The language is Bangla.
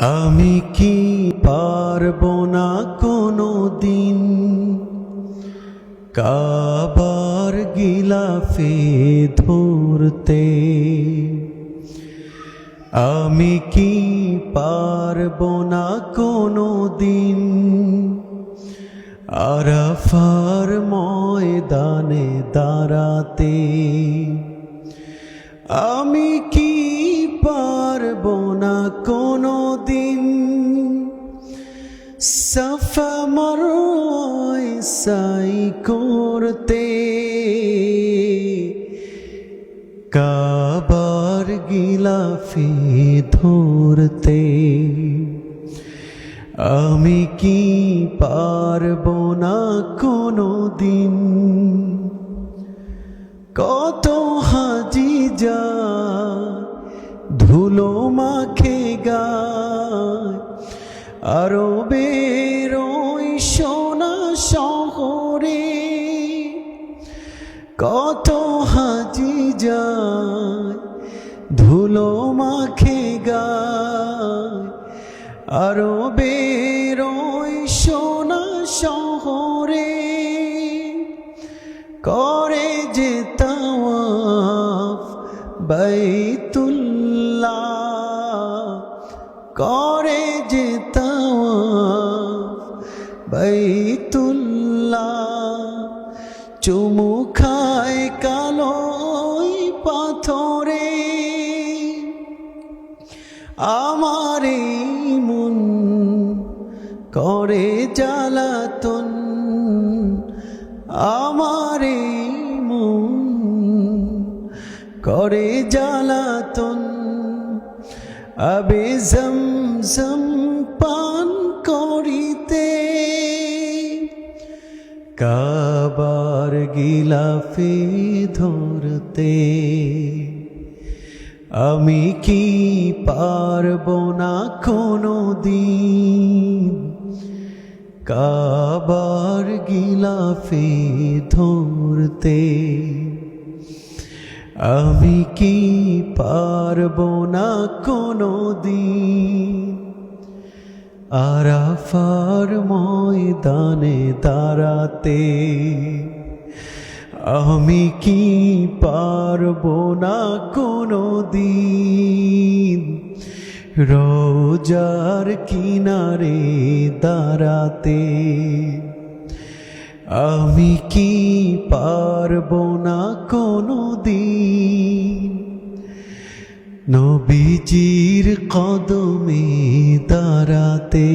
আমি কি পারব না কোনো দিন কাবার গিলাফে ধরতে। আমি কি পারব না কোনো দিন আরাফার ময়দানে দাঁড়াতে। আমি কি পারব সাই করতে। কাবার গিলাফি ধরতে। আমি কি পারব না কোনো দিন কত হাজি যা ধুলো মাখে গায় আরও কত হাজি যায়, ধুলো মাখে গায়। আরও বেরোই সোনা শহরে করে যে তাওয়াফ করে যে তাওয়াফ চুমু খায় কালো পাথরে। আমার মন করে জ্বালাতন। আমার মন করে জ্বালাতন। আবে পান করিতে কাবার গিলাফে ধরতে। আমি কি পারব না কোনো দিন কাবার গিলাফে ধরতে। আমি কি পারব না কোনো দিন আরাফার ময়দানে দাঁড়াতে আমি কি পারব না কোনো দিন রোজার কিনারে দাঁড়াতে আমি কি পারব না কোনো দিন নবীজির কদমে দাঁড়াতে